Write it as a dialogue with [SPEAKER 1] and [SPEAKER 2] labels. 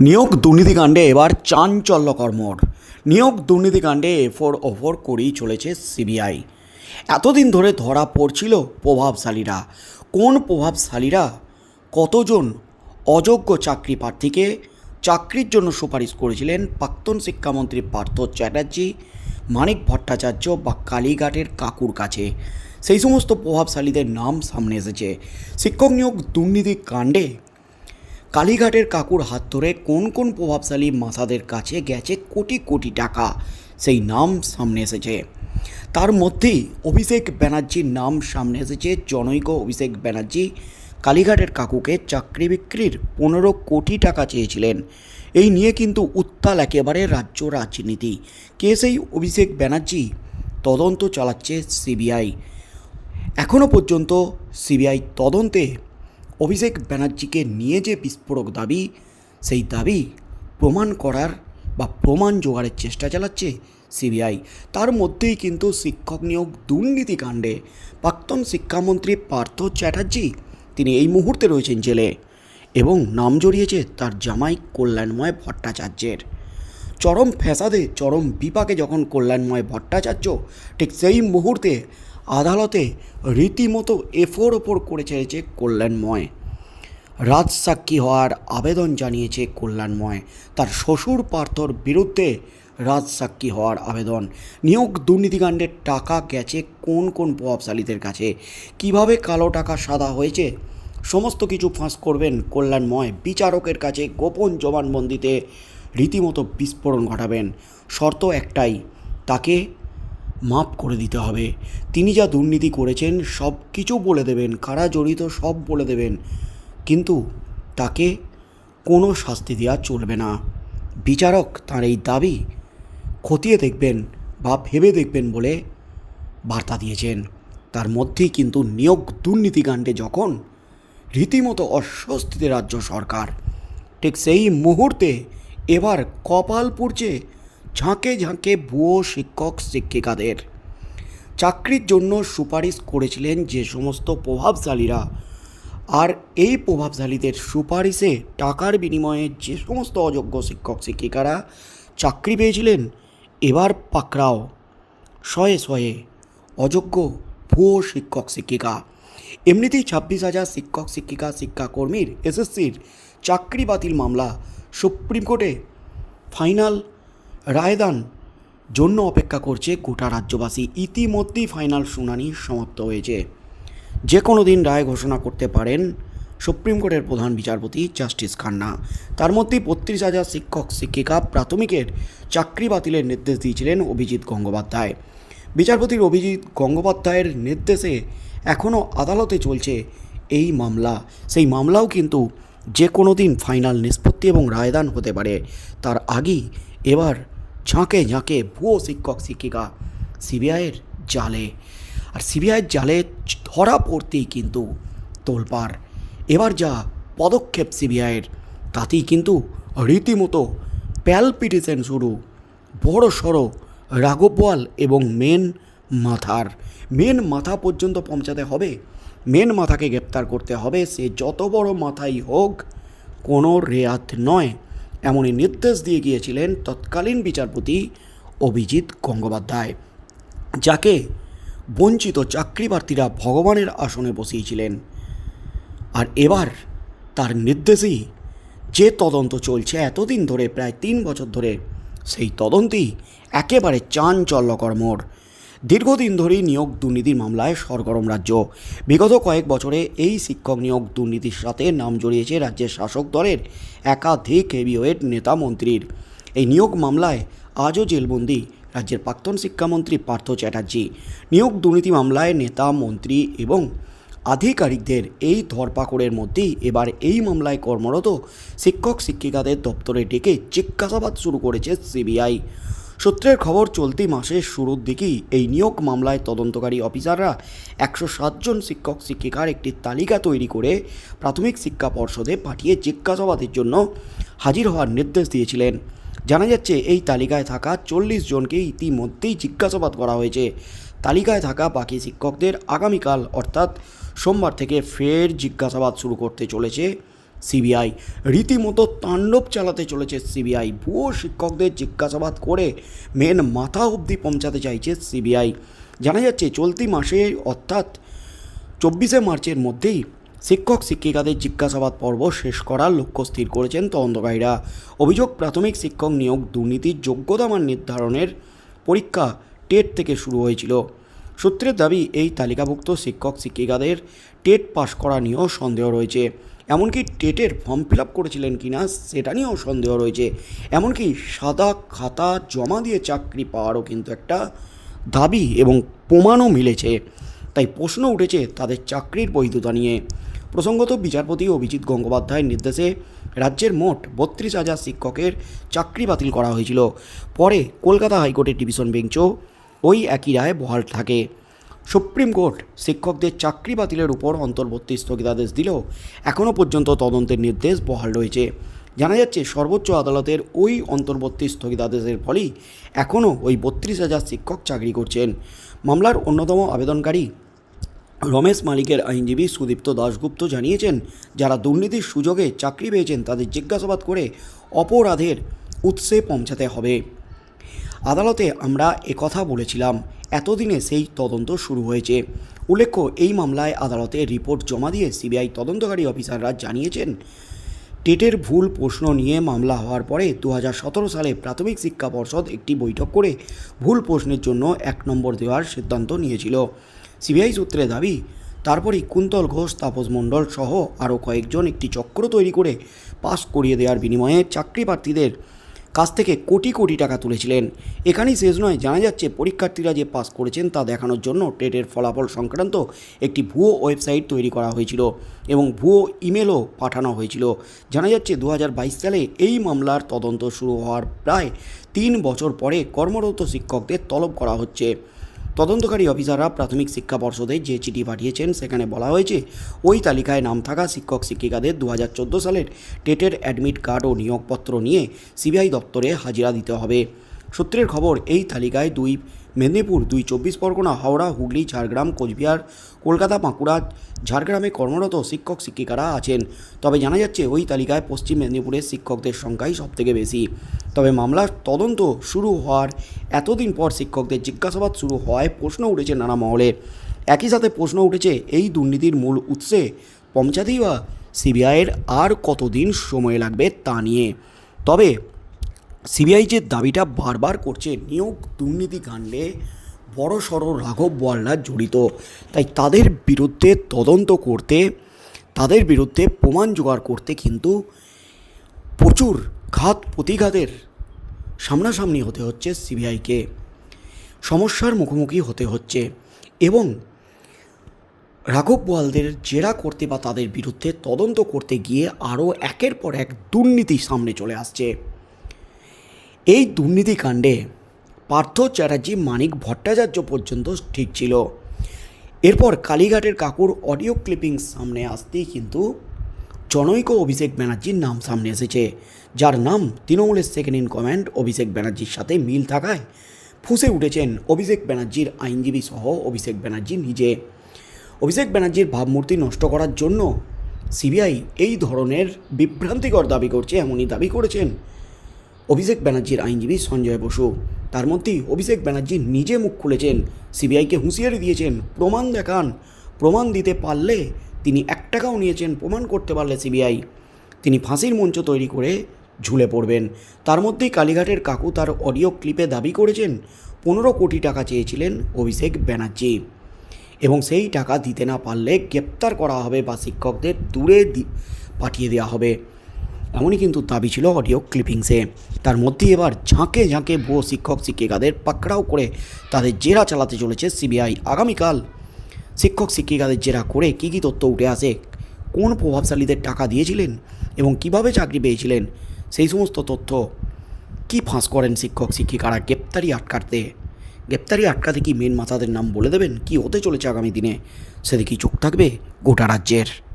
[SPEAKER 1] নিয়োগ দুর্নীতিকাণ্ডে এবার চাঞ্চল্যকর মোড়। নিয়োগ দুর্নীতিকাণ্ডে এফোর ওফোর করেই চলেছে সিবিআই। এতদিন ধরে ধরা পড়ছিল প্রভাবশালীরা। কোন প্রভাবশালীরা? কতজন অযোগ্য চাকরি প্রার্থীকে চাকরির জন্য সুপারিশ করেছিলেন প্রাক্তন শিক্ষামন্ত্রী পার্থ চ্যাটার্জি, মানিক ভট্টাচার্য বা কালীঘাটের কাকুর কাছে? সেই সমস্ত প্রভাবশালীদের নাম সামনে এসেছে। শিক্ষক নিয়োগ দুর্নীতি কাণ্ডে কালীঘাটের কাকুর হাত ধরে কোন কোন প্রভাবশালী মাথাদের কাছে গেছে কোটি কোটি টাকা? সেই নাম সামনে এসেছে। তার মধ্যেই অভিষেক ব্যানার্জির নাম সামনে এসেছে। জনৈক অভিষেক ব্যানার্জি কালীঘাটের কাকুকে চাকরি বিক্রির পনেরো কোটি টাকা চেয়েছিলেন। এই নিয়ে কিন্তু উত্তাল একেবারে রাজ্য রাজনীতি। কে সেই অভিষেক ব্যানার্জি? তদন্ত চালাচ্ছে সিবিআই। এখনও পর্যন্ত সিবিআই তদন্তে অভিষেক ব্যানার্জিকে নিয়ে যে বিস্ফোরক দাবি, সেই দাবি প্রমাণ করার বা প্রমাণ জোগাড়ের চেষ্টা চালাচ্ছে সিবিআই। তার মধ্যেই কিন্তু শিক্ষক নিয়োগ দুর্নীতিকাণ্ডে প্রাক্তন শিক্ষামন্ত্রী পার্থ চ্যাটার্জি, তিনি এই মুহূর্তে রয়েছেন জেলে এবং নাম জড়িয়েছে তার জামাই কল্যাণময় ভট্টাচার্যের। চরম ফ্যাসাদে, চরম বিপাকে যখন কল্যাণময় ভট্টাচার্য, ঠিক সেই মুহূর্তে আদালতে রীতিমতো এফোর ওপর করে ছেড়েছে কল্যাণময়। রাজসাক্ষী হওয়ার আবেদন জানিয়েছে কল্যাণময়। তার শ্বশুর পার্থর বিরুদ্ধে রাজসাক্ষী হওয়ার আবেদন। নিয়োগ দুর্নীতিকাণ্ডের টাকা গেছে কোন কোন প্রভাবশালীদের কাছে? কীভাবে কালো টাকা সাদা হয়েছে? সমস্ত কিছু ফাঁস করবেন কল্যাণময়। বিচারকের কাছে গোপন জবানবন্দিতে রীতিমতো বিস্ফোরণ ঘটাবেন। শর্ত একটাই, তাকে মাপ করে দিতে হবে। তিনি যা দুর্নীতি করেছেন, সব কিছু বলে দেবেন, কারা জড়িত সব বলে দেবেন। কিন্তু তাকে কোনো শাস্তি দেওয়া চলবে না। বিচারক তার এই দাবি খতিয়ে দেখবেন বা ভেবে দেখবেন বলে বার্তা দিয়েছেন। তার মধ্যেই কিন্তু নিয়োগ দুর্নীতিকাণ্ডে যখন রীতিমতো অস্বস্তিতে রাজ্য সরকার। ঠিক সেই মুহূর্তে এবার কপাল পুড়ছে ঝাঁকে ঝাঁকে ভুয়ো শিক্ষক শিক্ষিকাদের। চাকরির জন্য সুপারিশ করেছিলেন যে সমস্ত প্রভাবশালীরা। আর এই প্রভাবশালীদের সুপারিশে টাকার বিনিময়ে যে সমস্ত অযোগ্য শিক্ষক শিক্ষিকারা চাকরি পেয়েছিলেন, এবার পাকড়াও। শয়ে শয়ে অযোগ্য ভুয়ো শিক্ষক শিক্ষিকা। এমনিতেই ছাব্বিশ হাজার শিক্ষক শিক্ষিকা শিক্ষাকর্মীর এসএসসির চাকরি বাতিল মামলা সুপ্রিম কোর্টে ফাইনাল রায়দান জন্য অপেক্ষা করছে গোটা রাজ্যবাসী। ইতিমধ্যেই ফাইনাল শুনানি সমাপ্ত হয়েছে। যে কোনো দিন রায় ঘোষণা করতে পারেন সুপ্রিম কোর্টের প্রধান বিচারপতি জাস্টিস খান্না। তার মধ্যে বত্রিশ হাজার শিক্ষক, শিক্ষিকা প্রাথমিকের চাকরি বাতিলের নির্দেশ দিয়েছিলেন অভিজিৎ গঙ্গোপাধ্যায়। বিচারপতির অভিজিৎ গঙ্গোপাধ্যায়ের নির্দেশে এখনও আদালতে চলছে এই মামলা। সেই মামলাও কিন্তু যে কোনো দিন ফাইনাল নিষ্পত্তি এবং রায়দান হতে পারে। তার আগেই এবার ঝাঁকে ঝাঁকে ভুয়ো শিক্ষক শিক্ষিকা সিবিআইয়ের জালে। আর সিবিআইয়ের জালে ধরা পড়তেই কিন্তু তোলপাড়। এবার যা পদক্ষেপ সিবিআইয়ের, তাতেই কিন্তু রীতিমতো প্যালপিটেশন শুরু। বড় সড়ো রাঘবওয়াল এবং মেন মাথার। মেন মাথা পর্যন্ত পৌঁছাতে হবে। মেন মাথাকে গ্রেপ্তার করতে হবে। সে যত বড় মাথাই হোক, কোনো রেয়াত নয়। এমনই নির্দেশ দিয়ে গিয়েছিলেন তৎকালীন বিচারপতি অভিজিৎ গঙ্গোপাধ্যায়, যাকে বঞ্চিত চাকরি প্রার্থীরা ভগবানের আসনে বসিয়েছিলেন। আর এবার তার নির্দেশেই যে তদন্ত চলছে এতদিন ধরে, প্রায় তিন বছর ধরে, সেই তদন্তই একেবারে চাঞ্চল্যকর মোড়। দীর্ঘদিন ধরেই নিয়োগ দুর্নীতির মামলায় সরগরম রাজ্য। বিগত কয়েক বছরে এই শিক্ষক নিয়োগ দুর্নীতির সাথে নাম জড়িয়েছে রাজ্যের শাসক দলের একাধিক হেভিওয়েট নেতা মন্ত্রীর। এই নিয়োগ মামলায় আজও জেলবন্দি রাজ্যের প্রাক্তন শিক্ষামন্ত্রী পার্থ চ্যাটার্জি। নিয়োগ দুর্নীতি মামলায় নেতা, মন্ত্রী এবং আধিকারিকদের এই ধরপাকড়ের মধ্যেই এবার এই মামলায় কর্মরত শিক্ষক শিক্ষিকাদের দপ্তরে ডেকে জিজ্ঞাসাবাদ শুরু করেছে সিবিআই। সূত্রের খবর, চলতি মাসের শুরুর দিকেই এই নিয়োগ মামলায় তদন্তকারী অফিসাররা একশো সাতজন শিক্ষক, শিক্ষিকার একটি তালিকা তৈরি করে প্রাথমিক শিক্ষা পর্ষদে পাঠিয়ে জিজ্ঞাসাবাদের জন্য হাজির হওয়ার নির্দেশ দিয়েছিলেন। জানা যাচ্ছে, এই তালিকায় থাকা চল্লিশ জনকে ইতিমধ্যেই জিজ্ঞাসাবাদ করা হয়েছে। তালিকায় থাকা বাকি শিক্ষকদের আগামীকাল, অর্থাৎ সোমবার থেকে ফের জিজ্ঞাসাবাদ শুরু করতে চলেছে। সিবিআই। রীতিমতো তাণ্ডব চালাতে চলেছে সিবিআই। ভুয়ো শিক্ষকদের জিজ্ঞাসাবাদ করে মেন মাথা অবধি পৌঁছাতে চাইছে সিবিআই। জানা যাচ্ছে, চলতি মাসে অর্থাৎ চব্বিশে মার্চের মধ্যেই শিক্ষক, শিক্ষিকাদের জিজ্ঞাসাবাদ পর্ব শেষ করার লক্ষ্য স্থির করেছেন তদন্তকারীরা। অভিযোগ, প্রাথমিক শিক্ষক নিয়োগ দুর্নীতির যোগ্যতা নির্ধারণের পরীক্ষা টেট থেকে শুরু হয়েছিল। সূত্রের দাবি, এই তালিকাভুক্ত শিক্ষক শিক্ষিকাদের টেট পাশ করা নিয়েও সন্দেহ রয়েছে। এমনকি টেটের ফর্ম ফিল আপ করেছিলেন কিনা সেটা নিয়েও সন্দেহ রয়েছে। এমনকি সাদা খাতা জমা দিয়ে চাকরি পাওয়ারও কিন্তু একটা দাবি এবং প্রমাণও মিলেছে। তাই প্রশ্ন উঠেছে তাদের চাকরির বৈধতা নিয়ে। প্রসঙ্গত বিচারপতি অভিজিৎ গঙ্গোপাধ্যায়ের নির্দেশে রাজ্যের মোট বত্রিশ হাজার শিক্ষকের চাকরি বাতিল করা হয়েছিল। পরে কলকাতা হাইকোর্টের ডিভিশন বেঞ্চও ওই একই রায় বহাল থাকে। সুপ্রিম কোর্ট শিক্ষকদের চাকরি বাতিলের উপর অন্তর্বর্তী স্থগিতাদেশ দিলেও এখনও পর্যন্ত তদন্তের নির্দেশ বহাল রয়েছে। জানা যাচ্ছে, সর্বোচ্চ আদালতের ওই অন্তর্বর্তী স্থগিতাদেশের ফলেই এখনও ওই বত্রিশ হাজার শিক্ষক চাকরি করছেন। মামলার অন্যতম আবেদনকারী রমেশ মালিকের আইনজীবী সুদীপ্ত দাশগুপ্ত জানিয়েছেন, যারা দুর্নীতির সুযোগে চাকরি পেয়েছেন তাদের জিজ্ঞাসাবাদ করে অপরাধের উৎসে পৌঁছাতে হবে। আদালতে আমরা একথা বলেছিলাম। এতদিনে সেই তদন্ত শুরু হয়েছে। উল্লেখ্য, এই মামলায় আদালতে রিপোর্ট জমা দিয়ে সিবিআই তদন্তকারী অফিসাররা জানিয়েছেন, টেটের ভুল প্রশ্ন নিয়ে মামলা হওয়ার পরে দু হাজার সতেরো সালে প্রাথমিক শিক্ষা পর্ষদ একটি বৈঠক করে ভুল প্রশ্নের জন্য এক নম্বর দেওয়ার সিদ্ধান্ত নিয়েছিল। সিবিআই সূত্রে দাবি, তারপরেই কুন্তল ঘোষ, তাপস মণ্ডল সহ আরও কয়েকজন একটি চক্র তৈরি করে পাস করিয়ে দেওয়ার বিনিময়ে চাকরি প্রার্থীদের কাছ থেকে কোটি কোটি টাকা তুলেছিলেন। এখানেই শেষ নয়, জানা যাচ্ছে পরীক্ষার্থীরা যে পাস করেছেন তা দেখানোর জন্য টেটের ফলাফল সংক্রান্ত একটি ভুয়ো ওয়েবসাইট তৈরি করা হয়েছিল এবং ভুয়ো ইমেলও পাঠানো হয়েছিল। জানা যাচ্ছে দু হাজার বাইশ সালে এই মামলার তদন্ত শুরু হওয়ার প্রায় তিন বছর পরে কর্মরত শিক্ষকদের তলব করা হচ্ছে। তদন্তকারী অফিসাররা প্রাথমিক শিক্ষা পর্ষদে যে চিঠি পাঠিয়েছেন, সেখানে বলা হয়েছে, ওই তালিকায় নাম থাকা শিক্ষক, শিক্ষিকাদের দু হাজার চোদ্দ সালের টেটের অ্যাডমিট কার্ড ও নিয়োগপত্র নিয়ে সিবিআই দপ্তরে হাজিরা দিতে হবে। সূত্রের খবর, এই তালিকায় দুই মেদিনীপুর, দুই চব্বিশ পরগনা, হাওড়া, হুগলি, ঝাড়গ্রাম, কোচবিহার, কলকাতা, বাঁকুড়া, ঝাড়গ্রামে কর্মরত শিক্ষক, শিক্ষিকারা আছেন। তবে জানা যাচ্ছে, ওই তালিকায় পশ্চিম মেদিনীপুরের শিক্ষকদের সংখ্যাই সবথেকে বেশি। তবে মামলার তদন্ত শুরু হওয়ার এতদিন পর শিক্ষকদের জিজ্ঞাসাবাদ শুরু হওয়ায় প্রশ্ন উঠেছে নানা মহলে। একই সাথে প্রশ্ন উঠেছে, এই দুর্নীতির মূল উৎসে পৌঁছাতেই বা সিবিআইয়ের আর কতদিন সময় লাগবে তা নিয়ে। তবে সিবিআই যে দাবিটা বারবার করছে, নিয়োগ দুর্নীতি কাণ্ডে বড় সড় রাঘব বোয়ালরা জড়িত। তাই তাদের বিরুদ্ধে তদন্ত করতে, তাদের বিরুদ্ধে প্রমাণ জোগাড় করতে কিন্তু প্রচুর ঘাত প্রতিঘাতের সামনাসামনি হতে হচ্ছে সিবিআইকে। সমস্যার মুখোমুখি হতে হচ্ছে এবং রাঘব বোয়ালদের জেরা করতে বা তাদের বিরুদ্ধে তদন্ত করতে গিয়ে আরও একের পর এক দুর্নীতি সামনে চলে আসছে। এই দুর্নীতিকাণ্ডে পার্থ চ্যাটার্জি, মানিক ভট্টাচার্য পর্যন্ত ঠিক ছিল। এরপর কালীঘাটের কাকুর অডিও ক্লিপিং সামনে আসতেই কিন্তু জনৈক অভিষেক ব্যানার্জির নাম সামনে এসেছে, যার নাম তৃণমূলের সেকেন্ড ইন কমান্ড অভিষেক ব্যানার্জির সাথে মিল থাকায় ফুসে উঠেছেন অভিষেক ব্যানার্জির আইনজীবী সহ অভিষেক ব্যানার্জি নিজে। অভিষেক ব্যানার্জির ভাবমূর্তি নষ্ট করার জন্য সিবিআই এই ধরনের বিভ্রান্তিকর দাবি করছে, এমনই দাবি করেছেন অভিষেক ব্যানার্জির আইনজীবী সঞ্জয় বসু। তার মধ্যেই অভিষেক ব্যানার্জি নিজে মুখ খুলেছেন। সিবিআইকে হুঁশিয়ারি দিয়েছেন, প্রমাণ দেখান। প্রমাণ দিতে পারলে তিনি এক টাকাও নিয়েছেন, প্রমাণ করতে পারলে সিবিআই। তিনি ফাঁসির মঞ্চ তৈরি করে ঝুলে পড়বেন। তার মধ্যেই কালীঘাটের কাকু তার অডিও ক্লিপে দাবি করেছেন, পনেরো কোটি টাকা চেয়েছিলেন অভিষেক ব্যানার্জি এবং সেই টাকা দিতে না পারলে গ্রেপ্তার করা হবে বা শিক্ষকদের দূরে পাঠিয়ে দেওয়া হবে। এমনই কিন্তু দাবি ছিল অডিও ক্লিপিংসে তার মধ্যে এবার ঝাঁকে ঝাঁকে ভুয়ো শিক্ষক, শিক্ষিকাদের পাকড়াও করে তাদের জেরা চালাতে চলেছে সিবিআই আগামীকাল। শিক্ষক, শিক্ষিকাদের জেরা করে কী কী তথ্য উঠে আসে, কোন প্রভাবশালীদের টাকা দিয়েছিলেন এবং কীভাবে চাকরি পেয়েছিলেন, সেই সমস্ত তথ্য কি ফাঁস করেন শিক্ষক, শিক্ষিকারা গ্রেপ্তারি আটকাতে? গ্রেপ্তারি আটকাতে কি মেন মাথাদের নাম বলে দেবেন? কি হতে চলেছে আগামী দিনে? সেদিকেই চোখ থাকবে গোটা রাজ্যের?